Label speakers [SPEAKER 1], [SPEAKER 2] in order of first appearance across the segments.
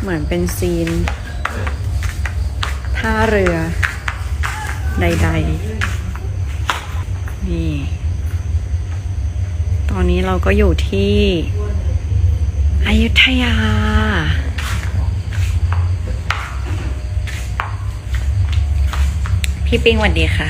[SPEAKER 1] เหมือนเป็นซีน ท่าเรือใด ๆ นี่ ตอนนี้เราก็อยู่ที่อยุธยา พี่ปิงสวัสดีค่ะ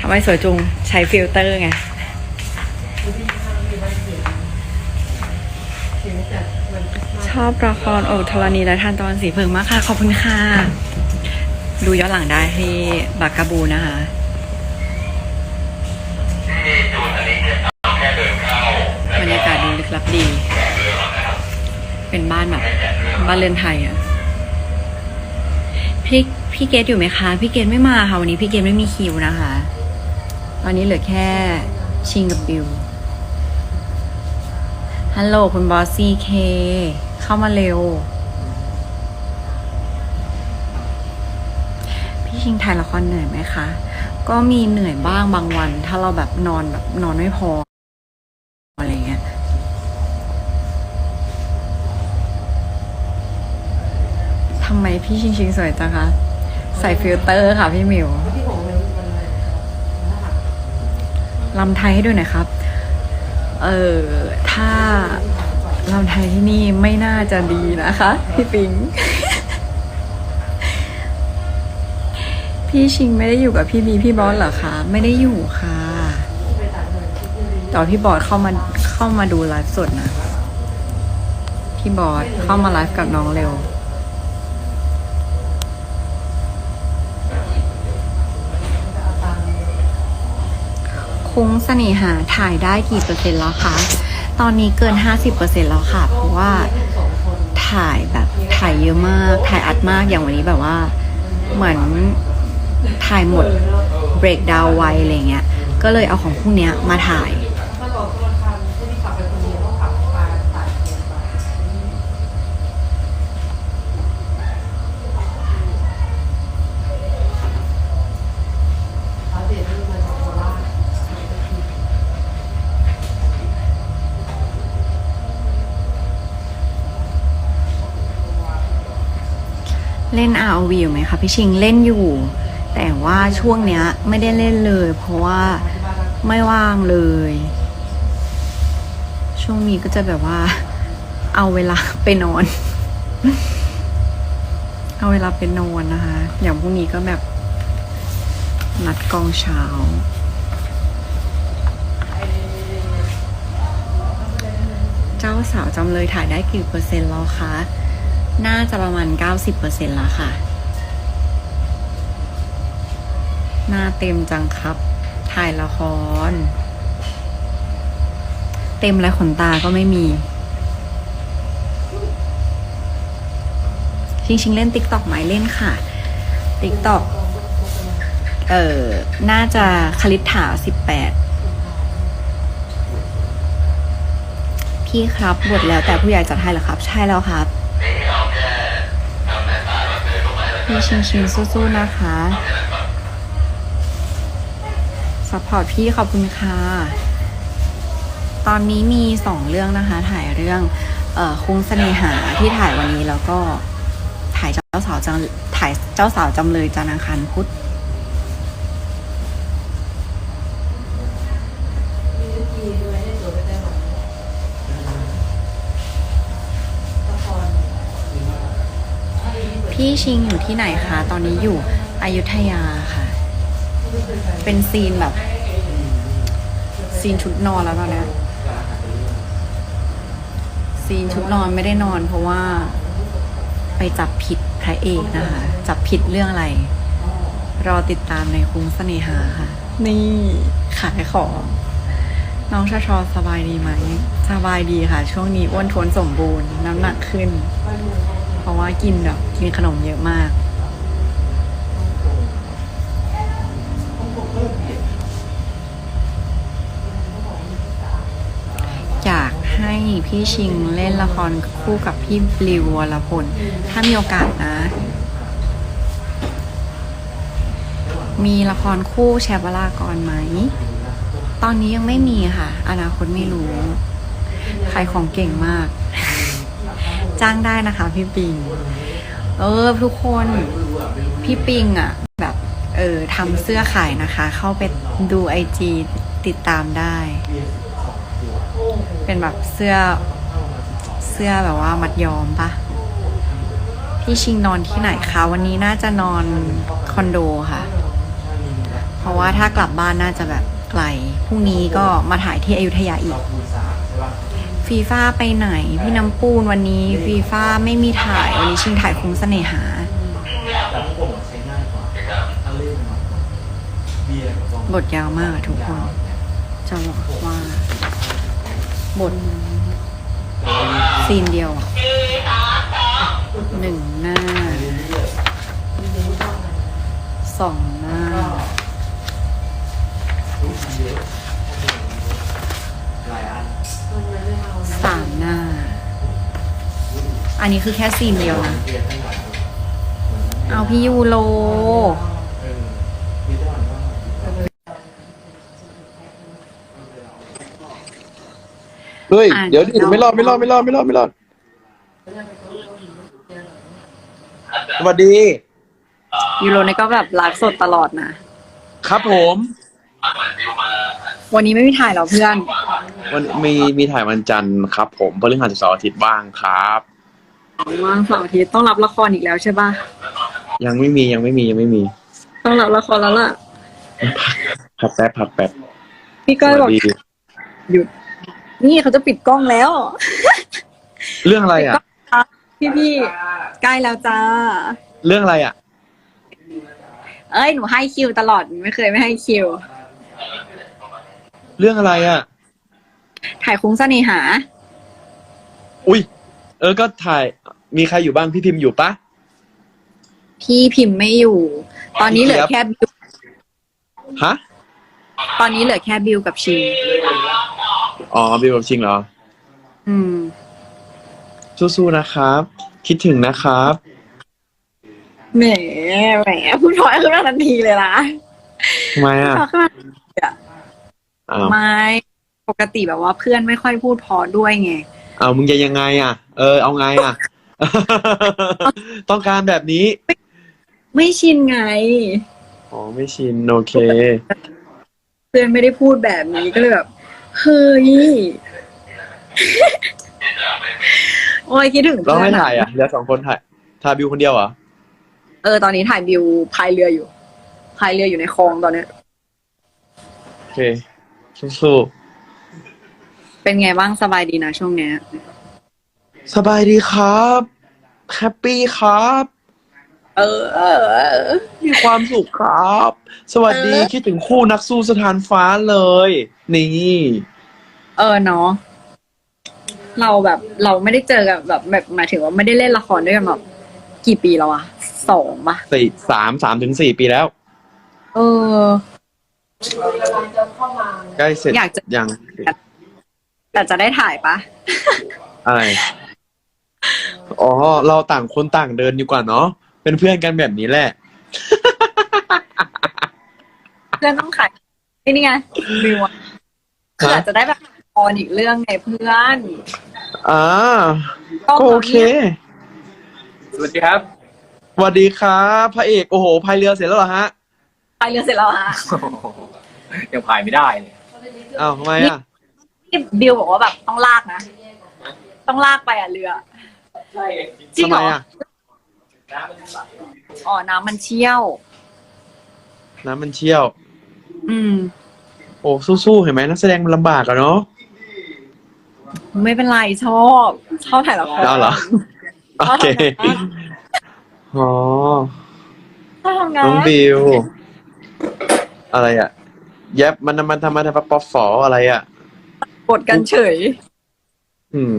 [SPEAKER 1] ทำไมสวยจุงใช้ฟิลเตอร์ไง ชอบละครโอธรณีและทานตะวันสีเพิงมากค่ะ ขอบคุณค่ะ ดูย้อนหลังได้ที่บากกาบูนะคะบรรยากาศดูลึกลับดี เป็นบ้านแบบ บ้านเรือนไทยอะพี่พี่เกดอยู่ไหมคะ พี่เกดไม่มาค่ะ วันนี้พี่เกดไม่มีคิวนะคะ ตอนนี้เหลือแค่ชิงกับบิว ฮัลโหลคุณบอสซีเค เข้ามาเร็ว พี่ชิงถ่ายละครเหนื่อยไหมคะ ก็มีเหนื่อยบ้างบางวัน ถ้าเราแบบนอนแบบนอนไม่พอ อะไรเงี้ย ทำไมพี่ชิงชิงสวยจังคะ ใส่ฟิลเตอร์ค่ะพี่หมิวลำไทยให้ด้วยหน่อยครับ เออถ้าลำไทยที่นี่ไม่น่าจะดีนะคะ พี่ปิง พี่ชิงไม่ได้อยู่กับพี่บีพี่บอสเหรอคะ ไม่ได้อยู่ค่ะแตอพี่บอสเข้ามาเข้ามาดูไลฟ์สดนะ พี่บอสเข้ามาไลฟ์กับน้องเร็ว คุ้งเสน่หาถ่ายได้กี่เปอร์เซ็นต์แล้วคะตอนนี้เกิน 50%แล้วค่ะ เพราะว่าถ่ายแบบถ่ายเยอะมาก ถ่ายอัดมากอย่างวันนี้แบบว่า เหมือนถ่ายหมดเบรกดาวไวอะไรเงี้ย ก็เลยเอาของพวกเนี้ยมาถ่าย เล่น ROV อยู่ไหมคะพี่ชิงเล่นอยู่ แต่ว่าช่วงเนี้ยไม่ได้เล่นเลย เพราะว่าไม่ว่างเลย ช่วงนี้ก็จะแบบว่า เอาเวลาไปนอน เอาเวลาไปนอนนะคะ อย่างพรุ่งนี้ก็แบบนัดกองเช้าเจ้าสาวจำเลยถ่ายได้กี่เปอร์เซ็นต์แล้วคะ น่าจะประมาณ 90%แล้วค่ะ หน้าเต็มจังครับ ถ่ายละคร เต็มและขนตาก็ไม่มี ชิงชิงเล่นติ๊กต็อกไหมเล่นค่ะติ๊กต็อกเอ่อน่าจะคลิษฐาสิบแปด พี่ครับบทแล้วแต่ผู้ใหญ่จัดให้เหรอครับ ใช่แล้วครับ พี่ชิงชิงสู้ๆนะคะซัพพอร์ตพี่ขอบคุณค่ะ ตอนนี้มีสองเรื่องนะคะ ถ่ายเรื่อง เอ่อคุ้งเสน่หาที่ถ่ายวันนี้แล้วก็ถ่ายเจ้าสาวจังถ่ายเจ้าสาวจำเลยจันทร์อังคารพุธ พี่ชิงอยู่ที่ไหนคะ ตอนนี้อยู่อยุธยาค่ะ เป็นซีนแบบ ซีนชุดนอนแล้วตอนนี้ซีนชุดนอนไม่ได้นอนเพราะว่าไปจับผิดพระเอกนะคะ จับผิดเรื่องอะไร รอติดตามในคุ้งเสน่หาค่ะ นี่ขายของ น้องชาชอสบายดีไหม สบายดีค่ะ ช่วงนี้อ้วนท้วนสมบูรณ์ น้ำหนักขึ้น ราะว่ากินแบบกินขนมเยอะมากอยากให้พี่ชิงเล่นละครคู่กับพี่บลิววรพล ถ้ามีโอกาสนะ มีละครคู่แชร์วรากรไหม ตอนนี้ยังไม่มีค่ะ อนาคตไม่รู้ ขายของเก่งมาก จ้างได้นะคะ พี่ปิง เออ ทุกคนพี่ปิงอะแบบเออทำเสื้อขายนะคะ เข้าไปดูไอจีติดตามได้ เป็นแบบเสื้อเสื้อแบบว่ามัดยอมปะพี่ชิงนอนที่ไหนคะวันนี้น่าจะนอนคอนโดค่ะ เพราะว่าถ้ากลับบ้านน่าจะแบบไกลพรุ่งนี้ก็มาถ่ายที่อยุธยาอีก ฟีฟ่าไปไหน พี่น้ำปูนวันนี้ฟีฟ่าไม่มีถ่าย วันนี้ชิงถ่ายคุ้งเสน่หา
[SPEAKER 2] แต่พวกผมใช้ง่ายกว่าถ้าเล่นมันเบียร์กับบอม
[SPEAKER 1] บทยาวมากอะทุกคน จะบอกว่า บทซีนเดียวอะหนึ่งหน้าสองหน้า อันนี้คือแค่ซีนเดียวนะ
[SPEAKER 2] เบียร์ทั้งหลายคน
[SPEAKER 1] เอาพี่ยูโร
[SPEAKER 2] เออมีได้วันว่า
[SPEAKER 3] เฮ้ย
[SPEAKER 1] อ่าน
[SPEAKER 3] เดี๋ยวดิไม่รอดไม่รอดไม่รอดไม่รอดไม่รอดสวัสดี
[SPEAKER 1] ยูโรนี่ก็แบบไลฟ์สดตลอดนะ
[SPEAKER 3] ครับผม
[SPEAKER 1] วันนี้ไม่มีถ่ายเหรอเพื่อน
[SPEAKER 3] วันมีมีถ่ายวันจันทร์ครับผมพฤหัสเสาร์อาทิตย์บ้างครับ
[SPEAKER 1] ว่างเสาร์อาทิตย์ต้องรับละครอีกแล้วใช่ปะ
[SPEAKER 3] ยังไม่มียังไม่มียังไม่มี
[SPEAKER 1] ต้องรับละครแล้วล่ะ
[SPEAKER 3] พักแป๊บพักแป๊บ
[SPEAKER 1] พี่
[SPEAKER 3] ส
[SPEAKER 1] ก้อยบ
[SPEAKER 3] วั
[SPEAKER 1] อก
[SPEAKER 3] สดี
[SPEAKER 1] หยุด นี่เขาจะปิดกล้องแล้ว
[SPEAKER 3] เรื่องอะไรอะ
[SPEAKER 1] พี่พี่ๆใกล้แล้วจ้า
[SPEAKER 3] เรื่องอะไรอะ
[SPEAKER 1] เอ้ย หนูให้คิวตลอด ไม่เคยไม่ให้คิว
[SPEAKER 3] เรื่องอะไรอะ
[SPEAKER 1] ถ่ายคุ้งเสน่หา
[SPEAKER 3] อุ้ย เออก็ถ่ายมีใครอยู่บ้างพี่พิมพ์อยู่ปะ
[SPEAKER 1] พี่พิมพ์ไม่อยู่ ตอนนี้เหลือแค่บิว
[SPEAKER 3] ฮะ
[SPEAKER 1] ตอนนี้เหลือแค่บิวกับชิง
[SPEAKER 3] อ๋อบิวกับชิงเหรอ
[SPEAKER 1] อืม
[SPEAKER 3] สู้ๆนะครับ คิดถึงนะครับ
[SPEAKER 1] แหมแหมพูดพอยขึ้นมาทันทีเลยนะ
[SPEAKER 3] ทำไมอะ
[SPEAKER 1] พอขึ้นมาทันทีอะ
[SPEAKER 3] อ้าว
[SPEAKER 1] ไม่ปกติแบบว่าเพื่อนไม่ค่อยพูดพอด้วยไง
[SPEAKER 3] เอามึงจะยังไงอะ เออ เอาไงอะ ต้องการแบบนี้
[SPEAKER 1] ไม่ชินไง
[SPEAKER 3] อ๋อ ไม่ชิน โอเค
[SPEAKER 1] เพื่อนไม่ได้พูดแบบนี้ก็เลยแบบ เฮ้ย โอ้ยคิดถึง
[SPEAKER 3] เรา
[SPEAKER 1] เพื่อ
[SPEAKER 3] ไม่
[SPEAKER 1] น
[SPEAKER 3] ถ่ายอะ เหลือสองคนถ่าย ถ่ายบิวคนเดียวเหรอ
[SPEAKER 1] เออ ตอนนี้ถ่ายบิวพายเรืออยู่ พายเรืออยู่ในคลองตอนเนี้ย
[SPEAKER 3] โอเคสู้
[SPEAKER 1] เป็นไงบ้างสบายดีนะช่วงเนี้ย
[SPEAKER 3] ๆสบายดีครับแฮปปี้ครับ
[SPEAKER 1] เออเออเออ
[SPEAKER 3] มีความสุขครับ สวัสดี
[SPEAKER 1] เออ
[SPEAKER 3] คิดถึงคู่นักสู้สถานฟ้าเลย นี่
[SPEAKER 1] เออเนาะเราแบบเราไม่ได้เจอกันแบบแบบหมายถึงว่าไม่ได้เล่นละครด้วยกันแบบกี่ปีแล้วอะสองปะ
[SPEAKER 3] สี่สามสามถึงสี่ปีแล้ว
[SPEAKER 1] เออ
[SPEAKER 3] ใกล้เสร็จ
[SPEAKER 1] อยากจะ
[SPEAKER 3] ยัง
[SPEAKER 1] แต่จะได้ถ่ายปะ
[SPEAKER 3] อะไร อ๋อ เราต่างคนต่างเดินดีกว่าเนาะ เป็นเพื่อนกันแบบนี้แหละ
[SPEAKER 1] เพื่อนต้องขายนี่ไงบิวอะคือ
[SPEAKER 3] ฮะ
[SPEAKER 1] อาจจะได้แบบออนอีกเรื่องไงเพื่อน
[SPEAKER 3] อ่า
[SPEAKER 1] ก็
[SPEAKER 3] ก็โอเค
[SPEAKER 2] สวัสดีครับ
[SPEAKER 3] สวัสดีครับพระเอก โอ้โหพายเรือเสร็จแล้วเหรอฮะ
[SPEAKER 1] พายเรือเสร็จแล้วฮะ
[SPEAKER 2] ยังพายไม่ได้เลย
[SPEAKER 3] อ้าวทำไมอะ
[SPEAKER 1] ที่บิวบอกว่าแบบต้องลากนะ ต้องลากไปอะเรือ
[SPEAKER 2] ใช่
[SPEAKER 1] จริง
[SPEAKER 3] ทำ
[SPEAKER 1] เห
[SPEAKER 3] ไม
[SPEAKER 1] รอ
[SPEAKER 3] อะ
[SPEAKER 2] น้ำมันใส
[SPEAKER 1] อ๋อ น้ำมันเชี่ยว
[SPEAKER 3] น้ำมันเชี่ยว
[SPEAKER 1] อืม
[SPEAKER 3] โอ้สู้ๆเห็นไหมนักแสดงมันลำบากอะเนาะ
[SPEAKER 1] ไม่เป็นไรชอบ ชอบถ่ายละคร
[SPEAKER 3] เอาเหรอ โอเคอ๋อ
[SPEAKER 1] ชอบทำงาน
[SPEAKER 3] น้องบิว อะไรอะแยบมันมันทำมาทำปอฝออะไรอะ
[SPEAKER 1] กดกันเฉย
[SPEAKER 3] อืม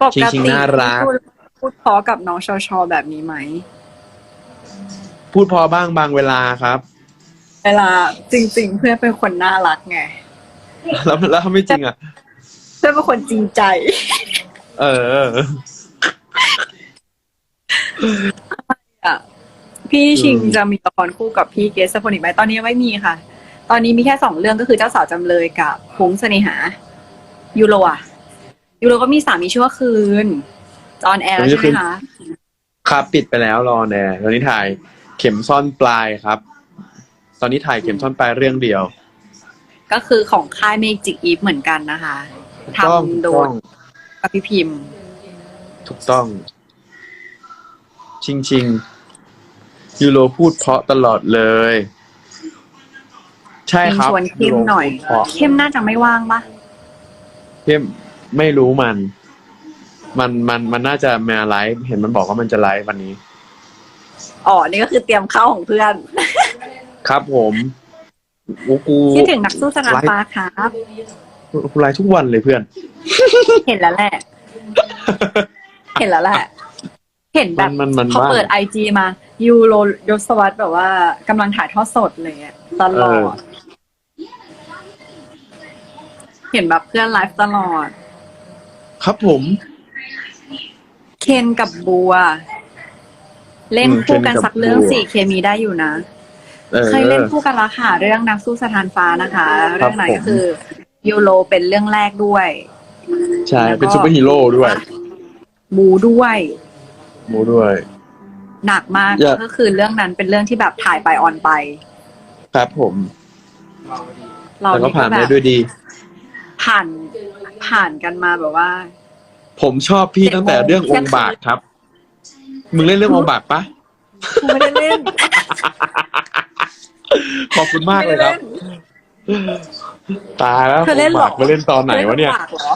[SPEAKER 1] ปก
[SPEAKER 3] จริ
[SPEAKER 1] ติ
[SPEAKER 3] งๆน่ารัก
[SPEAKER 1] พูดพูดเพอกับน้องชอชอแบบนี้ไหม
[SPEAKER 3] พูดพอบ้างบางเวลาครับ
[SPEAKER 1] เวลาจริง ๆ เพื่อนเป็นคนน่ารักไง
[SPEAKER 3] แล้วแล้วถ้าไม่จริงอะ
[SPEAKER 1] เพื่อนเป็นคนจริงใจ
[SPEAKER 3] เออ
[SPEAKER 1] อะพี่ชิง
[SPEAKER 3] อืม
[SPEAKER 1] จะมีละครคู่กับพี่เกสพลอีกไหมตอนนี้ยังไม่มีค่ะ ตอนนี้มีแค่สองเรื่องก็คือเจ้าสาวจำเลยกับพุงเสน่หา ยูโรอะยูโรก็มีสามีชั่วคืนจอนแอร์แล้วใช่ไหมคะ
[SPEAKER 3] ครับปิดไปแล้วรอแน่ตอนนี้ถ่ายเข็มซ่อนปลายครับ ตอนนี้ถ่ายเข็มซ่อนปลายเรื่องเดียว
[SPEAKER 1] ก็คือของค่ายเมจิกอีฟเหมือนกันนะคะ
[SPEAKER 3] ถูกต้อง
[SPEAKER 1] ทำโด
[SPEAKER 3] ถูกต้
[SPEAKER 1] ย
[SPEAKER 3] อง
[SPEAKER 1] กับพี่พิมพ์
[SPEAKER 3] ถูกต้อง ชิงชิงยูโรพูดเพราะตลอดเลย ใช่ครับ
[SPEAKER 1] ชวนเข้มหน่อย
[SPEAKER 3] พูดเพราะ
[SPEAKER 1] เข้มน่าจะไม่ว่างปะ
[SPEAKER 3] เข้มไม่รู้มัน มันมันมันน่าจะมาไลฟ์เห็นมันบอกว่ามันจะไลฟ์วันนี้
[SPEAKER 1] อ๋อนี่ก็คือเตรียมเข้าของเพื่อน
[SPEAKER 3] ครับผมกูกู
[SPEAKER 1] คิดถึงนักสู้สนามฟ้าครับ
[SPEAKER 3] กูไลฟ์ทุกวันเลยเพื่อน
[SPEAKER 1] เห็นแล้วแหละ เห็นแล้วแหละเห็นแบบ
[SPEAKER 3] มันมันมัน
[SPEAKER 1] พอเปิด
[SPEAKER 3] ว่าง
[SPEAKER 1] ไอจีมา ยูโรยศวัตแบบว่ากำลังถ่ายทอดสดอะไรเงี้ยตลอ
[SPEAKER 3] เอ
[SPEAKER 1] ด เห็นแบบเพื่อนไลฟ์ตลอด
[SPEAKER 3] ครับผม
[SPEAKER 1] เคนกับบัว เล่นคู่กัน
[SPEAKER 3] อืมเคนกับ
[SPEAKER 1] สักเรื่อง
[SPEAKER 3] บัว
[SPEAKER 1] สี่เคมีได้อยู่นะ
[SPEAKER 3] เออ
[SPEAKER 1] เคยเล่นคู่กันและค่ะ เรื่องนักสู้สถานฟ้านะคะ
[SPEAKER 3] ครั
[SPEAKER 1] เรื่
[SPEAKER 3] บ
[SPEAKER 1] องไหน
[SPEAKER 3] ผม
[SPEAKER 1] ก็คือยูโรเป็นเรื่องแรกด้วย
[SPEAKER 3] ใช่
[SPEAKER 1] แล้วก็
[SPEAKER 3] เป็นซูเปอร์ฮีโร่ด้วย
[SPEAKER 1] บูด้วย
[SPEAKER 3] โมด้วย
[SPEAKER 1] หนักมาก
[SPEAKER 3] อย่า
[SPEAKER 1] ก็คือเรื่องนั้นเป็นเรื่องที่แบบถ่ายไปออนไป
[SPEAKER 3] ครับผม
[SPEAKER 1] เรา
[SPEAKER 3] แต่ก็
[SPEAKER 1] นี่
[SPEAKER 3] ผ่าน
[SPEAKER 1] แบ
[SPEAKER 3] ได้
[SPEAKER 1] บ
[SPEAKER 3] ด้วยดี
[SPEAKER 1] ผ่านผ่านกันมาแบบว่า
[SPEAKER 3] ผมชอบพี่ตั้งแต่เรื่ององค์บากครับ มึงเล่นเรื่ององค์บากปะ
[SPEAKER 1] กูไม่ได้เล่น
[SPEAKER 3] ขอบคุณมากเลยครับ ตายแล้ว
[SPEAKER 1] เธอเล่นเหรอ
[SPEAKER 3] องค์บากมาเล่นตอนไหนวะเนี่ย
[SPEAKER 1] ธอล่ปากเหรอ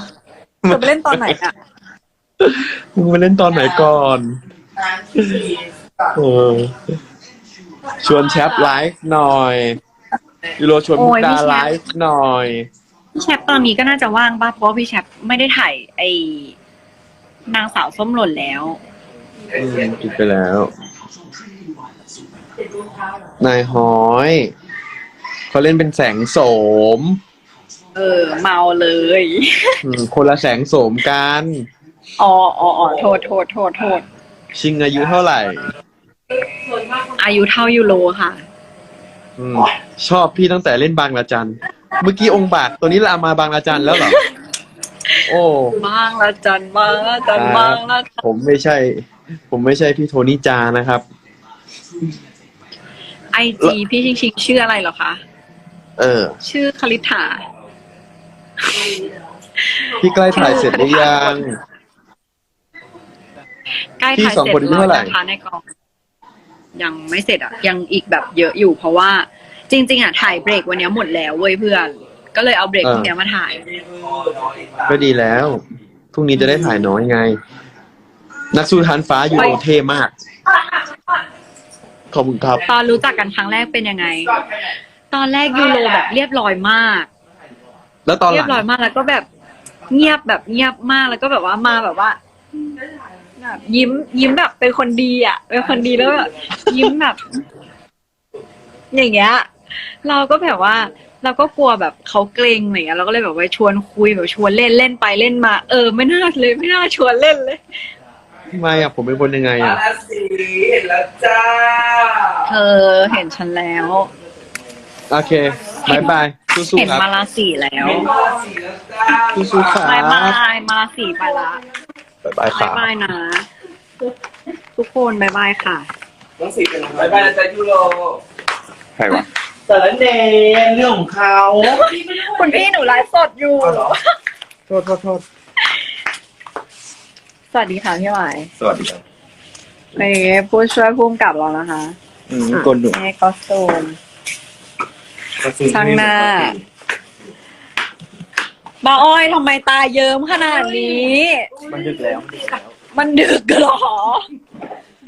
[SPEAKER 1] เธอไปเล่นตอนไหนอะ
[SPEAKER 3] มึงมาเล่นตอนไหนก่อนเออ ชวนแชปไลฟ์หน่อยยูโรชวนมุกดาไลฟ์หน่อย
[SPEAKER 1] พี่แชปตอนนี้ก็น่าจะว่างป่ะเพราะว่าพี่แชปไม่ได้ถ่ายไอ้นางสาวส้มหล่นแล้ว
[SPEAKER 3] อืมปิดไปแล้ว นายหอย เขาเล่นเป็นแสงโสม
[SPEAKER 1] เออ เมาเลย
[SPEAKER 3] อืมคนละแสงโสมกัน
[SPEAKER 1] อ๋ออ๋ออ๋อโทษโทษโทษโทษ
[SPEAKER 3] ชิงอายุเท่าไหร่
[SPEAKER 1] อายุเท่ายูโรค่ะ
[SPEAKER 3] อืมชอบพี่ตั้งแต่เล่นบางละจัน เมื่อกี้องค์บากตัวนี้เรามาบางละจันแล้วเหรอ โอ้
[SPEAKER 1] บางละจันบางละจันบางละจัน
[SPEAKER 3] ผมไม่ใช่ ผมไม่ใช่พี่โทนี่จานะครับ
[SPEAKER 1] ไอจีพี่ชิงชิงชื่ออะไรเหรอคะ
[SPEAKER 3] เออ
[SPEAKER 1] ชื่อคลิษฐา
[SPEAKER 3] พี่ใกล้ถ่ายเสร็จหรือยัง
[SPEAKER 1] ใกล้
[SPEAKER 3] พี่
[SPEAKER 1] ถ่าย
[SPEAKER 3] สอง
[SPEAKER 1] เสร็จ
[SPEAKER 3] คนนี้
[SPEAKER 1] แล้ว
[SPEAKER 3] เท่าไหร่
[SPEAKER 1] นะคะในกอง ยังไม่เสร็จอะ ยังอีกแบบเยอะอยู่เพราะว่า จริง ๆอะถ่ายเบรกวันนี้หมดแล้วเว้ยเพื่อน ก็เลยเอาเบรกพวกเนี้ยมาถ่าย
[SPEAKER 3] ก็ดีแล้วพรุ่งนี้จะได้ถ่ายน้อยไง นักสู้ทานฟ้าอยู่โอเท่มาก ขอบคุณครับ
[SPEAKER 1] ตอนรู้จักกันครั้งแรกเป็นยังไง ตอนแรกยูโรแบบเรียบร้อยมาก
[SPEAKER 3] แล้วตอนห
[SPEAKER 1] เรี
[SPEAKER 3] ลั
[SPEAKER 1] ย
[SPEAKER 3] ง
[SPEAKER 1] บร้อยมากแล้วก็แบบเงียบแบบเงียบมากแล้วก็แบบว่ามาแบบว่าแบบยิ้มยิ้มแบบเป็นคนดีอะเป็นคนดีแล้วแบบยิ้มแบบ อย่างเงี้ย เราก็แบบว่า เราก็กลัวแบบเขาเกรงอะไรเงี้ยเราก็เลยแบบว่าชวนคุยแบบชวนเล่นเล่นไปเล่นมา เออไม่น่าเลยไม่น่าชวนเล่นเลย
[SPEAKER 3] ทำไมอะผมเป็นคนยังไง
[SPEAKER 2] มา
[SPEAKER 3] อะ
[SPEAKER 2] แล้วสิเห็นแล้วจ้า
[SPEAKER 1] เธอเห็นฉันแล้ว
[SPEAKER 3] โอเคบายบายสู้
[SPEAKER 1] เห็น
[SPEAKER 3] ๆครับ
[SPEAKER 1] มาลาสีแล้ว
[SPEAKER 2] เห็นมาแล้วสิแล้วจ้า
[SPEAKER 3] สู้ๆครับ
[SPEAKER 1] บายบายมาลาสีไปละ
[SPEAKER 3] บายบายค
[SPEAKER 1] บา
[SPEAKER 3] รั
[SPEAKER 1] ย
[SPEAKER 3] บ
[SPEAKER 1] บายนะ ทุกคนบายบายค่ะ
[SPEAKER 2] ต้องสิเป็นบายบายนะจ๊ะยูโร
[SPEAKER 3] ใครวะ
[SPEAKER 2] แต่ละเนเรื่องของเขา
[SPEAKER 1] คุณพี่หนูไลฟ์สดอยู่
[SPEAKER 2] เอาเหรอ
[SPEAKER 3] โทษโทษโทษ
[SPEAKER 1] สวัสดีค่ะพี่หวาย
[SPEAKER 3] สวัสดีครับ
[SPEAKER 1] เอ้ผู้ช่วยผู้กำกับเรานะคะ
[SPEAKER 3] อืมกลหนุ่ม
[SPEAKER 1] เอ้คอสตูม ช่างหน้า บาอ้อยทำไมตาเยิ้มขนาดนี้
[SPEAKER 2] มันดึกแล้วมันดึกแล้ว
[SPEAKER 1] มันดึกเหรอ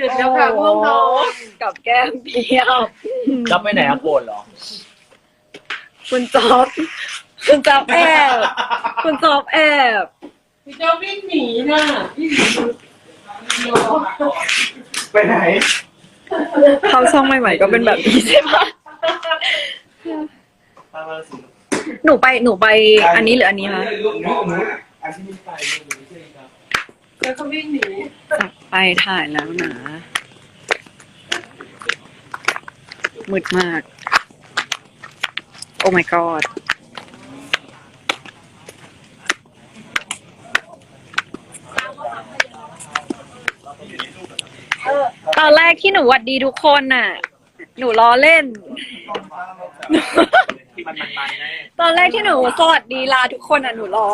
[SPEAKER 1] ดึกแล้วค่ะพวกน้องกับแก้มเพียว
[SPEAKER 2] จะไปไหนอะโกรธเหรอ
[SPEAKER 1] คุณจอบ คุณจอบแอบ คุณจอบแอบ
[SPEAKER 4] จะวิ่งหนีน่ะวิ่งหนี
[SPEAKER 2] ไปไหน
[SPEAKER 1] เขาช่องใหม่ๆก็เป็นแบบนี้ใช่ปะ
[SPEAKER 2] มาแล้วสิ
[SPEAKER 1] หนูไปหนูไปอันนี้หรืออันนี้คะ
[SPEAKER 2] อันที่นี่ไปไม่ใช่ครับ
[SPEAKER 4] แล้วก็วิ่งหนี
[SPEAKER 1] จัดไปถ่ายแล้วนะมืดมาก โอ้ my god ตอนแรกที่หนูหวัดดีทุกคนน่ะ หนูล้อเล่
[SPEAKER 2] น
[SPEAKER 1] ตอนแรกที่หนูสวัสดีลาทุกคนอะหนูล้อ